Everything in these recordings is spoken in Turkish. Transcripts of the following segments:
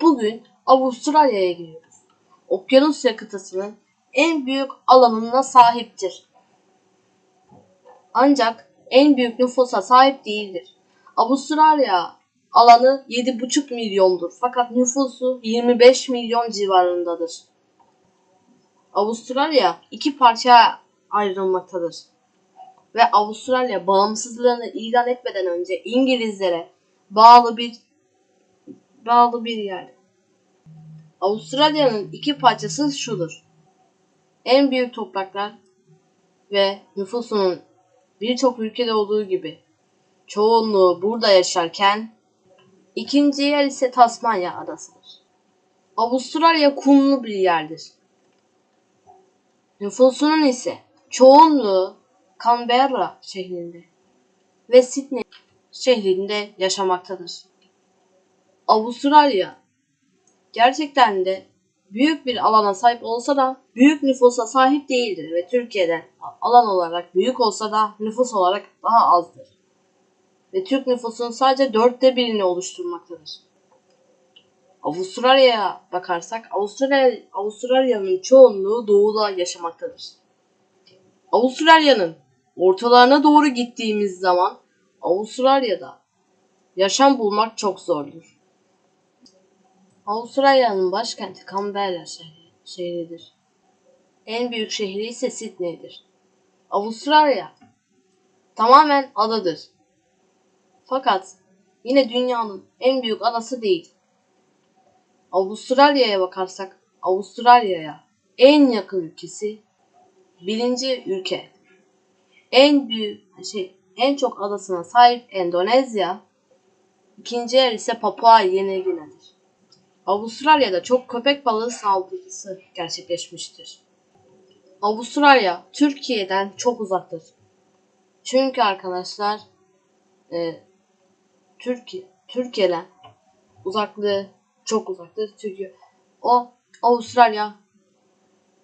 Bugün Avustralya'ya gidiyoruz. Okyanusya kıtasının en büyük alanına sahiptir. Ancak en büyük nüfusa sahip değildir. Avustralya alanı 7,5 milyondur fakat nüfusu 25 milyon civarındadır. Avustralya iki parçaya ayrılmaktadır. Ve Avustralya bağımsızlığını ilan etmeden önce İngilizlere bağlı bir bağlı bir yer. Avustralya'nın iki parçası şudur. En büyük topraklar ve nüfusunun birçok ülkede olduğu gibi çoğunluğu burada yaşarken ikinci yer ise Tasmanya adasıdır. Avustralya kumlu bir yerdir. Nüfusunun ise çoğunluğu Canberra şehrinde ve Sydney şehrinde yaşamaktadır. Avustralya gerçekten de büyük bir alana sahip olsa da büyük nüfusa sahip değildir ve Türkiye'den alan olarak büyük olsa da nüfus olarak daha azdır. Ve Türk nüfusunun sadece dörtte birini oluşturmaktadır. Avustralya'ya bakarsak Avustralya Avustralya'nın çoğunluğu doğuda yaşamaktadır. Avustralya'nın ortalarına doğru gittiğimiz zaman Avustralya'da yaşam bulmak çok zordur. Avustralya'nın başkenti Canberra şehri, şehridir. En büyük şehri ise Sydney'dir. Avustralya tamamen adadır. Fakat yine dünyanın en büyük adası değil. Avustralya'ya bakarsak Avustralya'ya en yakın ülkesi birinci ülke. En büyük şey en çok adasına sahip Endonezya, ikinci yer ise Papua Yeni Gine'dir. Avustralya'da çok köpek balığı saldırısı gerçekleşmiştir. Avustralya Türkiye'den çok uzaktır. Çünkü arkadaşlar e, Türkiye Türkiye'den uzaklığı çok uzaktır. Çünkü o Avustralya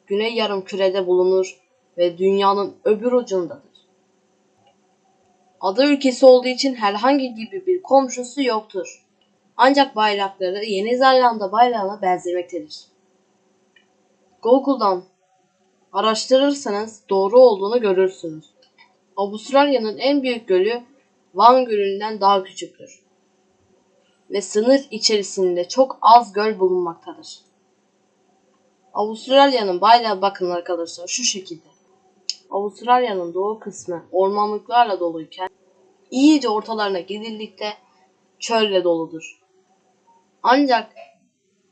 Güney Yarımküre'de bulunur ve dünyanın öbür ucundadır. Ada ülkesi olduğu için herhangi gibi bir komşusu yoktur. Ancak bayrakları Yeni Zelanda bayrağına benzemektedir. Google'dan araştırırsanız doğru olduğunu görürsünüz. Avustralya'nın en büyük gölü Van Gölü'nden daha küçüktür. Ve sınır içerisinde çok az göl bulunmaktadır. Avustralya'nın bayrağı bakın arkadaşlar şu şekilde. Avustralya'nın doğu kısmı ormanlıklarla doluyken iyice ortalarına gidildikte çölle doludur. Ancak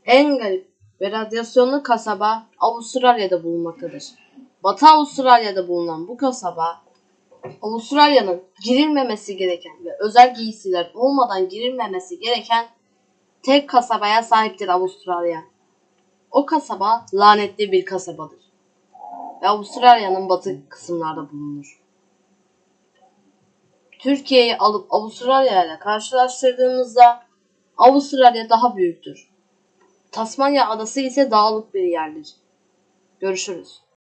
en garip ve radyasyonlu kasaba Avustralya'da bulunmaktadır. Batı Avustralya'da bulunan bu kasaba Avustralya'nın girilmemesi gereken ve özel giysiler olmadan girilmemesi gereken tek kasabaya sahiptir Avustralya. O kasaba lanetli bir kasabadır ve Avustralya'nın batı kısımlarda bulunur. Türkiye'yi alıp Avustralya ile karşılaştırdığımızda Avustralya daha büyüktür. Tasmanya adası ise dağlık bir yerdir. Görüşürüz.